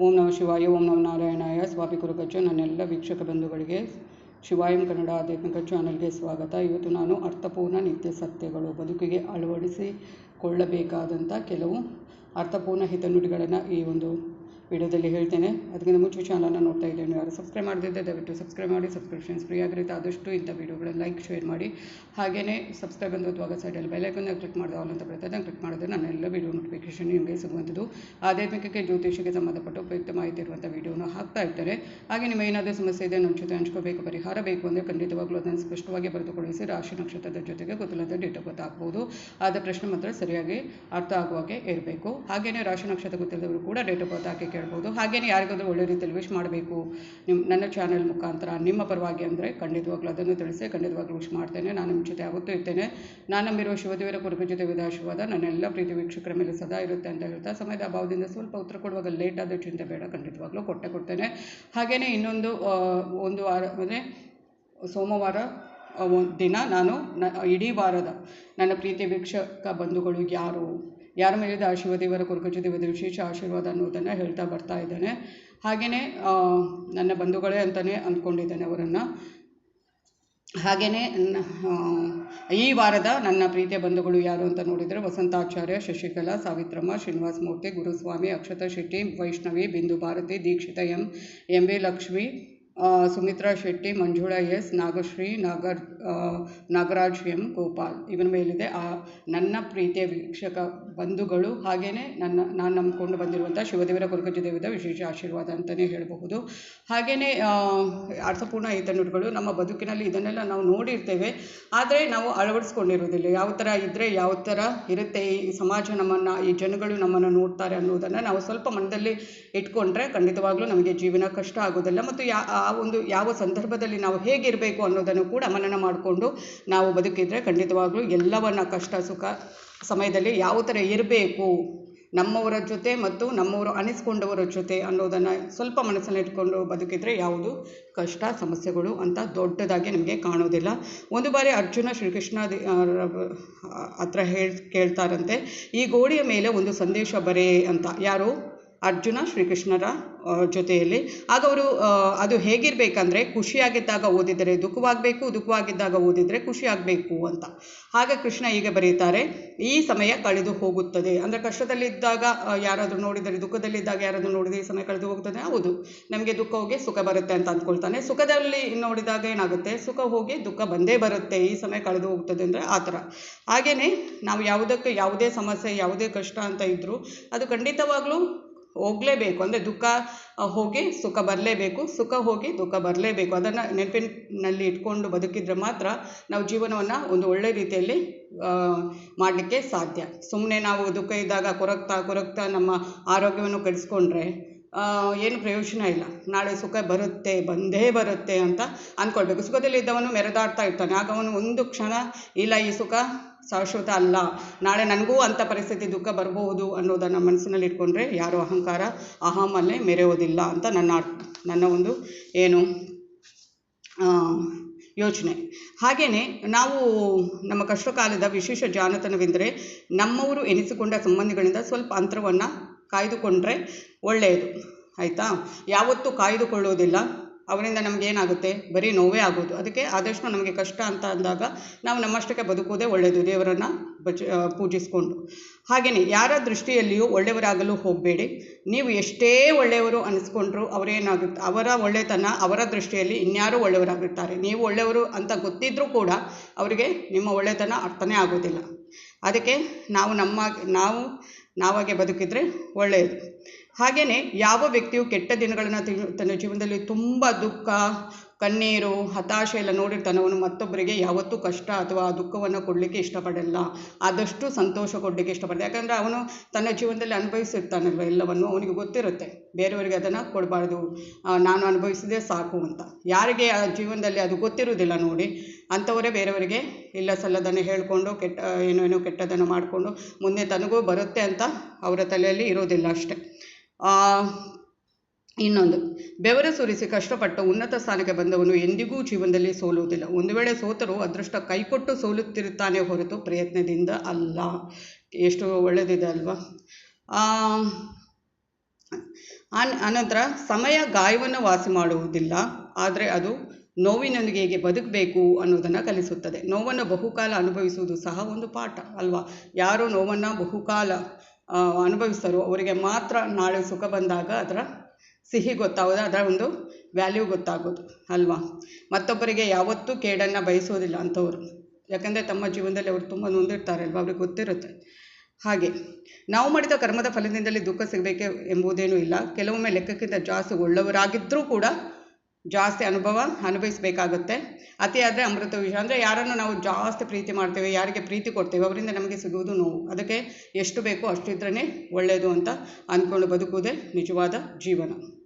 ಓಂ ನಮ ಶಿವಾಯ, ಓಂ ನಮ ನಾರಾಯಣಾಯ. ಸ್ವಾಮಿ ಕುರುಗಜ್ಜು ನನ್ನೆಲ್ಲ ವೀಕ್ಷಕ ಬಂಧುಗಳಿಗೆ ಶಿವಾಯಂ ಕನ್ನಡ ಆಧ್ಯಾತ್ಮಿಕ ಚಾನಲ್ಗೆ ಸ್ವಾಗತ. ಇವತ್ತು ನಾನು ಅರ್ಥಪೂರ್ಣ ನಿತ್ಯ ಸತ್ಯಗಳು ಬದುಕಿಗೆ ಅಳವಡಿಸಿಕೊಳ್ಳಬೇಕಾದಂಥ ಕೆಲವು ಅರ್ಥಪೂರ್ಣ ಹಿತನುಡಿಗಳನ್ನು ಈ ಒಂದು ವಿಡಿಯೋದಲ್ಲಿ ಹೇಳ್ತೇನೆ. ಅದಕ್ಕಿಂತ ಮುಂಚೆ ಚಾನಲನ್ನು ನೋಡ್ತಾ ಇದ್ದೇನೆ ಯಾರು ಸಬ್ಸ್ಕ್ರೈಬ್ ಮಾಡದಿದ್ದರೆ ದಯವಿಟ್ಟು ಸಬ್ಸ್ಕ್ರೈಬ್ ಮಾಡಿ ಸಬ್ಸ್ಕ್ರಿಪ್ಷನ್ಸ್ ಫ್ರೀ ಆಗಿರುತ್ತೆ. ಆದಷ್ಟು ಇಂಥ ವೀಡಿಯೋಗಳನ್ನು ಲೈಕ್ ಶೇರ್ ಮಾಡಿ. ಹಾಗೆಯೇ ಸಬ್ಸ್ಕ್ರೈಬ್ ಬಂದವಾಗ ಸೈಡಲ್ಲಿ ಬೆಲ್ಲೈಕನ್ನ ಕ್ಲಿಕ್ ಮಾಡಿದ ಆಲ್ ಅಂತ ಬರುತ್ತೆ. ಅದನ್ನು ಕ್ಲಿಕ್ ಮಾಡಿದ್ರೆ ಎಲ್ಲ ವೀಡಿಯೋ ನೋಟಿಫಿಕೇಷನ್ ನಿಮಗೆ ಸಿಗುವಂಥದ್ದು. ಆಧ್ಯಾತ್ಮಿಕಕ್ಕೆ ಜ್ಯೋತಿಷಿಗೆ ಸಂಬಂಧಪಟ್ಟ ಉಪಯುಕ್ತ ಮಾಹಿತಿ ಇರುವಂಥ ವೀಡಿಯೋನ ಹಾಕ್ತಾ ಇರ್ತಾರೆ. ಹಾಗೆ ನಿಮ್ಮ ಏನಾದರೂ ಸಮಸ್ಯೆ ಇದೆ ನನ್ನ ಜೊತೆ ಹಂಚ್ಕೋಬೇಕು. ಪರಿಹಾರ ಬೇಕು ಅಂದರೆ ಖಂಡಿತವಾಗ್ಲೂ ಅದನ್ನು ಸ್ಪಷ್ಟವಾಗಿ ಬರೆದುಕೊಳ್ಳಿಸಿ. ರಾಶಿ ನಕ್ಷತ್ರದ ಜೊತೆಗೆ ಗೊತ್ತಿಲ್ಲದ ಡೇಟ್ ಆಫ್ ಬರ್ತ್ ಹಾಕ್ಬೋದು ಆದ ಪ್ರಶ್ನೆ ಮಾತ್ರ ಸರಿಯಾಗಿ ಅರ್ಥ ಆಗುವಾಗೆ ಇರಬೇಕು. ಹಾಗೆಯೇ ರಾಶಿ ನಕ್ಷತ್ರ ಗೊತ್ತಿಲ್ಲದವರು ಕೂಡ ಡೇಟ್ ಆಫ್ ಬರ್ತ್ ಕೇಳ್ಬೋದು ಹಾಗೆಯೇ ಯಾರಿಗಾದರೂ ಒಳ್ಳೆ ರೀತಿಯಲ್ಲಿ ವಿಶ್ ಮಾಡಬೇಕು ನಿಮ್ಮ ನನ್ನ ಚಾನೆಲ್ ಮುಖಾಂತರ, ನಿಮ್ಮ ಪರವಾಗಿ ಅಂದರೆ ಖಂಡಿತವಾಗ್ಲೂ ಅದನ್ನು ತಿಳಿಸಿ, ಖಂಡಿತವಾಗ್ಲೂ ವಿಶ್ ಮಾಡ್ತೇನೆ. ನಾನು ನಿಮ್ಮ ಜೊತೆ ಯಾವತ್ತೂ ಇರ್ತೇನೆ. ನಾನು ನಂಬಿರುವ ಶಿವದೇವರ ಕುರುಬ ಜೊತೆ ವಿಧಾಶಿವಾದ ನನ್ನ ಎಲ್ಲ ಪ್ರೀತಿ ವೀಕ್ಷಕರ ಮೇಲೆ ಸದಾ ಇರುತ್ತೆ ಅಂತ ಹೇಳ್ತಾ, ಸಮಯದ ಅಭಾವದಿಂದ ಸ್ವಲ್ಪ ಉತ್ತರ ಕೊಡುವಾಗ ಲೇಟ್ ಆದ ಚಿಂತೆ ಬೇಡ, ಖಂಡಿತವಾಗ್ಲೂ ಕೊಟ್ಟೆ ಕೊಡ್ತೇನೆ. ಹಾಗೆಯೇ ಇನ್ನೊಂದು ಒಂದು ವಾರ, ಅಂದರೆ ಸೋಮವಾರ ದಿನ ನಾನು ನ, ಇಡೀ ವಾರದ ನನ್ನ ಪ್ರೀತಿ ವೀಕ್ಷಕ ಬಂಧುಗಳು ಯಾರು ಯಾರ ಮೇಲಿದೆ ಆ ದೇವರ ಕುರುಕಜ ದೇವದ ವಿಶೇಷ ಆಶೀರ್ವಾದ ಅನ್ನೋದನ್ನು ಹೇಳ್ತಾ ಬರ್ತಾ ಇದ್ದಾನೆ. ಹಾಗೆಯೇ ನನ್ನ ಬಂಧುಗಳೇ ಅಂತಲೇ ಅಂದ್ಕೊಂಡಿದ್ದೇನೆ ಅವರನ್ನು. ಹಾಗೆಯೇ ಈ ವಾರದ ನನ್ನ ಪ್ರೀತಿಯ ಬಂಧುಗಳು ಯಾರು ಅಂತ ನೋಡಿದರೆ Vasanthacharya, Shashikala, Savitramma, Srinivasa Murthy, Guruswamy, Akshata Shetty, Vaishnavi, Bindu Bharati, Dikshita M M V Lakshmi Sumitra Shetty, Manjula S, Nagashree, Nagar Nagaraj M, Gopal ಇವನ ಮೇಲಿದೆ. ಆ, ನನ್ನ ಪ್ರೀತಿಯ ವೀಕ್ಷಕ ಬಂಧುಗಳು ಹಾಗೆಯೇ ನನ್ನ, ನಾನು ನಂಬಿಕೊಂಡು ಬಂದಿರುವಂಥ ಶಿವದೇವರ ದೇವದ ವಿಶೇಷ ಆಶೀರ್ವಾದ ಅಂತಲೇ ಹೇಳಬಹುದು. ಹಾಗೆಯೇ ಅರ್ಥಪೂರ್ಣ ಹಿತನುಡಿಗಳು ನಮ್ಮ ಬದುಕಿನಲ್ಲಿ ಇದನ್ನೆಲ್ಲ ನಾವು ನೋಡಿರ್ತೇವೆ. ಆದರೆ ನಾವು ಅಳವಡಿಸ್ಕೊಂಡಿರೋದಿಲ್ಲ ಯಾವ ಥರ ಇದ್ದರೆ ಯಾವ ಥರ ಇರುತ್ತೆ ಈ ಸಮಾಜ ನಮ್ಮನ್ನು, ಈ ಜನಗಳು ನಮ್ಮನ್ನು ನೋಡ್ತಾರೆ ಅನ್ನೋದನ್ನು ನಾವು ಸ್ವಲ್ಪ ಮನದಲ್ಲಿ ಇಟ್ಕೊಂಡ್ರೆ ಖಂಡಿತವಾಗ್ಲೂ ನಮಗೆ ಜೀವನ ಕಷ್ಟ ಆಗೋದಿಲ್ಲ. ಮತ್ತು ಯಾ ಆ ಒಂದು ಯಾವ ಸಂದರ್ಭದಲ್ಲಿ ನಾವು ಹೇಗಿರಬೇಕು ಅನ್ನೋದನ್ನು ಕೂಡ ಮನನ ಮಾಡಿಕೊಂಡು ನಾವು ಬದುಕಿದರೆ ಖಂಡಿತವಾಗ್ಲೂ ಎಲ್ಲವನ್ನ ಕಷ್ಟ, ಸುಖ ಸಮಯದಲ್ಲಿ ಯಾವ ಥರ ಇರಬೇಕು, ನಮ್ಮವರ ಜೊತೆ ಮತ್ತು ನಮ್ಮವರು ಅನಿಸ್ಕೊಂಡವರ ಜೊತೆ ಅನ್ನೋದನ್ನು ಸ್ವಲ್ಪ ಮನಸ್ಸಲ್ಲಿಟ್ಕೊಂಡು ಬದುಕಿದರೆ ಯಾವುದು ಕಷ್ಟ, ಸಮಸ್ಯೆಗಳು ಅಂತ ದೊಡ್ಡದಾಗಿ ನಮಗೆ ಕಾಣೋದಿಲ್ಲ. ಒಂದು ಬಾರಿ ಅರ್ಜುನ ಶ್ರೀಕೃಷ್ಣ ಹತ್ರ ಹೇಳ್, ಕೇಳ್ತಾರಂತೆ, ಈ ಗೋಡೆಯ ಮೇಲೆ ಒಂದು ಸಂದೇಶ ಬರೇ ಅಂತ. ಯಾರು? ಅರ್ಜುನ ಶ್ರೀಕೃಷ್ಣರ ಜೊತೆಯಲ್ಲಿ. ಆಗ ಅವರು ಅದು ಹೇಗಿರಬೇಕಂದ್ರೆ ಖುಷಿಯಾಗಿದ್ದಾಗ ಓದಿದರೆ ದುಃಖವಾಗಬೇಕು, ದುಃಖವಾಗಿದ್ದಾಗ ಓದಿದರೆ ಖುಷಿಯಾಗಬೇಕು ಅಂತ. ಹಾಗೆ ಕೃಷ್ಣ ಈಗ ಬರೀತಾರೆ, ಈ ಸಮಯ ಕಳೆದು ಹೋಗುತ್ತದೆ. ಅಂದರೆ ಕಷ್ಟದಲ್ಲಿದ್ದಾಗ ಯಾರಾದರೂ ನೋಡಿದರೆ, ದುಃಖದಲ್ಲಿದ್ದಾಗ ಯಾರಾದರೂ ನೋಡಿದರೆ ಈ ಸಮಯ ಕಳೆದು ಹೋಗುತ್ತದೆ, ಹೌದು. ನಮಗೆ ದುಃಖ ಹೋಗಿ ಸುಖ ಬರುತ್ತೆ ಅಂತ ಅಂದ್ಕೊಳ್ತಾನೆ. ಸುಖದಲ್ಲಿ ನೋಡಿದಾಗ ಏನಾಗುತ್ತೆ? ಸುಖ ಹೋಗಿ ದುಃಖ ಬಂದೇ ಬರುತ್ತೆ, ಈ ಸಮಯ ಕಳೆದು ಹೋಗ್ತದೆ ಅಂದರೆ ಆ ಥರ. ಹಾಗೆಯೇ ನಾವು ಯಾವುದಕ್ಕೆ ಯಾವುದೇ ಸಮಸ್ಯೆ, ಯಾವುದೇ ಕಷ್ಟ ಅಂತ ಇದ್ದರೂ ಅದು ಖಂಡಿತವಾಗ್ಲೂ ಹೋಗಲೇಬೇಕು. ಅಂದರೆ ದುಃಖ ಹೋಗಿ ಸುಖ ಬರಲೇಬೇಕು. ಸುಖ ಹೋಗಿ ದುಃಖ ಬರಲೇಬೇಕು. ಅದನ್ನು ನೆನಪಿನಲ್ಲಿ ಇಟ್ಕೊಂಡು ಬದುಕಿದ್ರೆ ಮಾತ್ರ ನಾವು ಜೀವನವನ್ನು ಒಂದು ಒಳ್ಳೆ ರೀತಿಯಲ್ಲಿ ಮಾಡಲಿಕ್ಕೆ ಸಾಧ್ಯ. ಸುಮ್ಮನೆ ನಾವು ದುಃಖ ಇದ್ದಾಗ ಕೊರಗ್ತಾ ಕೊರಗ್ತಾ ನಮ್ಮ ಆರೋಗ್ಯವನ್ನು ಕೆಡಿಸ್ಕೊಂಡ್ರೆ ಏನು ಪ್ರಯೋಜನ ಇಲ್ಲ. ನಾಳೆ ಸುಖ ಬರುತ್ತೆ, ಬಂದೇ ಬರುತ್ತೆ ಅಂತ ಅಂದ್ಕೊಳ್ಬೇಕು ಸುಖದಲ್ಲಿ ಇದ್ದವನು ಮೆರೆದಾಡ್ತಾ ಇರ್ತಾನೆ. ಆಗ ಅವನು ಒಂದು ಕ್ಷಣ, ಇಲ್ಲ, ಈ ಸುಖ ಶಾಶ್ವತ ಅಲ್ಲ. ನಾಳೆ ನನಗೂ ಅಂಥ ಪರಿಸ್ಥಿತಿ ದುಃಖ ಬರಬಹುದು ಅನ್ನೋದನ್ನು ಮನಸ್ಸಿನಲ್ಲಿ ಇಟ್ಕೊಂಡ್ರೆ ಯಾರು ಅಹಂಕಾರ ಅಹಮಲ್ಲೇ ಮೆರೆಯೋದಿಲ್ಲ ಅಂತ ನನ್ನ ನನ್ನ ಒಂದು ಏನು ಯೋಚನೆ. ಹಾಗೆಯೇ ನಾವು ನಮ್ಮ ಕಷ್ಟಕಾಲದ ವಿಶೇಷ ಜಾನತನವೆಂದರೆ ನಮ್ಮವರು ಎನಿಸಿಕೊಂಡ ಸಂಬಂಧಿಗಳಿಂದ ಸ್ವಲ್ಪ ಅಂತರವನ್ನು ಕಾಯ್ದುಕೊಂಡ್ರೆ ಒಳ್ಳೆಯದು, ಆಯಿತಾ? ಯಾವತ್ತೂ ಕಾಯ್ದುಕೊಳ್ಳೋದಿಲ್ಲ ಅವರಿಂದ ನಮಗೇನಾಗುತ್ತೆ ಬರೀ ನೋವೇ ಆಗೋದು. ಅದಕ್ಕೆ ಆದಷ್ಟು ನಮಗೆ ಕಷ್ಟ ಅಂತ ಅಂದಾಗ ನಾವು ನಮ್ಮಷ್ಟಕ್ಕೆ ಬದುಕೋದೇ ಒಳ್ಳೆಯದು, ದೇವರನ್ನು ಬಚ ಪೂಜಿಸಿಕೊಂಡು. ಹಾಗೆಯೇ ಯಾರ ದೃಷ್ಟಿಯಲ್ಲಿಯೂ ಒಳ್ಳೆಯವರಾಗಲು ಹೋಗಬೇಡಿ. ನೀವು ಎಷ್ಟೇ ಒಳ್ಳೆಯವರು ಅನಿಸ್ಕೊಂಡ್ರು ಅವರೇನಾಗುತ್ತೆ, ಅವರ ಒಳ್ಳೆತನ ಅವರ ದೃಷ್ಟಿಯಲ್ಲಿ ಇನ್ಯಾರೂ ಒಳ್ಳೆಯವರಾಗಿರ್ತಾರೆ. ನೀವು ಒಳ್ಳೆಯವರು ಅಂತ ಗೊತ್ತಿದ್ರೂ ಕೂಡ ಅವರಿಗೆ ನಿಮ್ಮ ಒಳ್ಳೆತನ ಅರ್ಥನೇ ಆಗೋದಿಲ್ಲ. ಅದಕ್ಕೆ ನಾವು ನಮ್ಮ, ನಾವು ನಾವಾಗೆ ಬದುಕಿದರೆ ಒಳ್ಳೆಯದು ಹಾಗೆಯೇ ಯಾವ ವ್ಯಕ್ತಿಯು ಕೆಟ್ಟ ದಿನಗಳನ್ನು ತನ್ನ ಜೀವನದಲ್ಲಿ ತುಂಬ ದುಃಖ, ಕಣ್ಣೀರು, ಹತಾಶೆ ಎಲ್ಲ ನೋಡಿರ್ತಾನೆ ಅವನು ಮತ್ತೊಬ್ಬರಿಗೆ ಯಾವತ್ತೂ ಕಷ್ಟ ಅಥವಾ ಆ ದುಃಖವನ್ನು ಕೊಡಲಿಕ್ಕೆ ಇಷ್ಟಪಡಲ್ಲ. ಆದಷ್ಟು ಸಂತೋಷ ಕೊಡಲಿಕ್ಕೆ ಇಷ್ಟಪಡ್ತಾರೆ ಯಾಕಂದರೆ ಅವನು ತನ್ನ ಜೀವನದಲ್ಲಿ ಅನುಭವಿಸಿರ್ತಾನಲ್ವ ಎಲ್ಲವನ್ನು ಅವನಿಗೆ ಗೊತ್ತಿರುತ್ತೆ. ಬೇರೆಯವರಿಗೆ ಅದನ್ನು ಕೊಡಬಾರ್ದು. ನಾನು ಅನುಭವಿಸಿದೆ ಸಾಕು ಅಂತ. ಯಾರಿಗೆ ಆ ಜೀವನದಲ್ಲಿ ಅದು ಗೊತ್ತಿರುವುದಿಲ್ಲ ನೋಡಿ ಅಂಥವರೇ ಬೇರೆಯವರಿಗೆ ಇಲ್ಲ ಸಲ್ಲದನ್ನು ಹೇಳಿಕೊಂಡು ಕೆಟ್ಟ, ಏನೋ ಏನೋ ಕೆಟ್ಟದನ್ನು ಮಾಡಿಕೊಂಡು ಮುಂದೆ ತನಗೂ ಬರುತ್ತೆ ಅಂತ ಅವರ ತಲೆಯಲ್ಲಿ ಇರೋದಿಲ್ಲ ಅಷ್ಟೆ. ಇನ್ನೊಂದು, ಬೆವರು ಸುರಿಸಿ ಕಷ್ಟಪಟ್ಟು ಉನ್ನತ ಸ್ಥಾನಕ್ಕೆ ಬಂದವನು ಎಂದಿಗೂ ಜೀವನದಲ್ಲಿ ಸೋಲುವುದಿಲ್ಲ. ಒಂದು ವೇಳೆ ಸೋತರೂ ಅದೃಷ್ಟ ಕೈಕೊಟ್ಟು ಸೋಲುತ್ತಿರುತ್ತಾನೆ ಹೊರತು ಪ್ರಯತ್ನದಿಂದ ಅಲ್ಲ. ಎಷ್ಟು ಒಳ್ಳೆಯದಿದೆ ಅಲ್ವಾ? ಅನ್, ಅನಂತರ ಸಮಯ ಗಾಯವನ್ನು ವಾಸಿ ಮಾಡುವುದಿಲ್ಲ. ಆದರೆ ಅದು ನೋವಿನೊಂದಿಗೆ ಹೇಗೆ ಬದುಕಬೇಕು ಅನ್ನೋದನ್ನು ಕಲಿಸುತ್ತದೆ. ನೋವನ್ನು ಬಹುಕಾಲ ಅನುಭವಿಸುವುದು ಸಹ ಒಂದು ಪಾಠ ಅಲ್ವಾ? ಯಾರು ನೋವನ್ನು ಬಹುಕಾಲ ಅನುಭವಿಸ್ತಾರೋ ಅವರಿಗೆ ಮಾತ್ರ ನಾಳೆ ಸುಖ ಬಂದಾಗ ಅದರ ಸಿಹಿ ಗೊತ್ತಾಗೋದು, ಅದರ ಒಂದು ವ್ಯಾಲ್ಯೂ ಗೊತ್ತಾಗೋದು ಅಲ್ವಾ? ಮತ್ತೊಬ್ಬರಿಗೆ ಯಾವತ್ತೂ ಕೇಡನ್ನು ಬಯಸೋದಿಲ್ಲ ಅಂಥವ್ರು. ಯಾಕಂದರೆ ತಮ್ಮ ಜೀವನದಲ್ಲಿ ಅವರು ತುಂಬ ನೊಂದಿರ್ತಾರೆ ಅಲ್ವಾ? ಅವ್ರಿಗೆ ಗೊತ್ತಿರುತ್ತೆ. ಹಾಗೆ, ನಾವು ಮಾಡಿದ ಕರ್ಮದ ಫಲದಿಂದಲೇ ದುಃಖ ಸಿಗಬೇಕೆ ಎಂಬುದೇನೂ ಇಲ್ಲ. ಕೆಲವೊಮ್ಮೆ ಲೆಕ್ಕಕ್ಕಿಂತ ಜಾಸ್ತಿ ಒಳ್ಳೆಯವರಾಗಿದ್ದರೂ ಕೂಡ ಜಾಸ್ತಿ ಅನುಭವ ಅನುಭವಿಸಬೇಕಾಗುತ್ತೆ. ಅತಿ ಆದರೆ ಅಮೃತ ವಿಷ. ಅಂದರೆ ಯಾರನ್ನು ನಾವು ಜಾಸ್ತಿ ಪ್ರೀತಿ ಮಾಡ್ತೇವೆ, ಯಾರಿಗೆ ಪ್ರೀತಿ ಕೊಡ್ತೇವೆ, ಅವರಿಂದ ನಮಗೆ ಸಿಗುವುದು ನೋವು. ಅದಕ್ಕೆ ಎಷ್ಟು ಬೇಕೋ ಅಷ್ಟು ಇದ್ರೇ ಒಳ್ಳೆಯದು ಅಂತ ಅಂದ್ಕೊಂಡು ಬದುಕುವುದೇ ನಿಜವಾದ ಜೀವನ.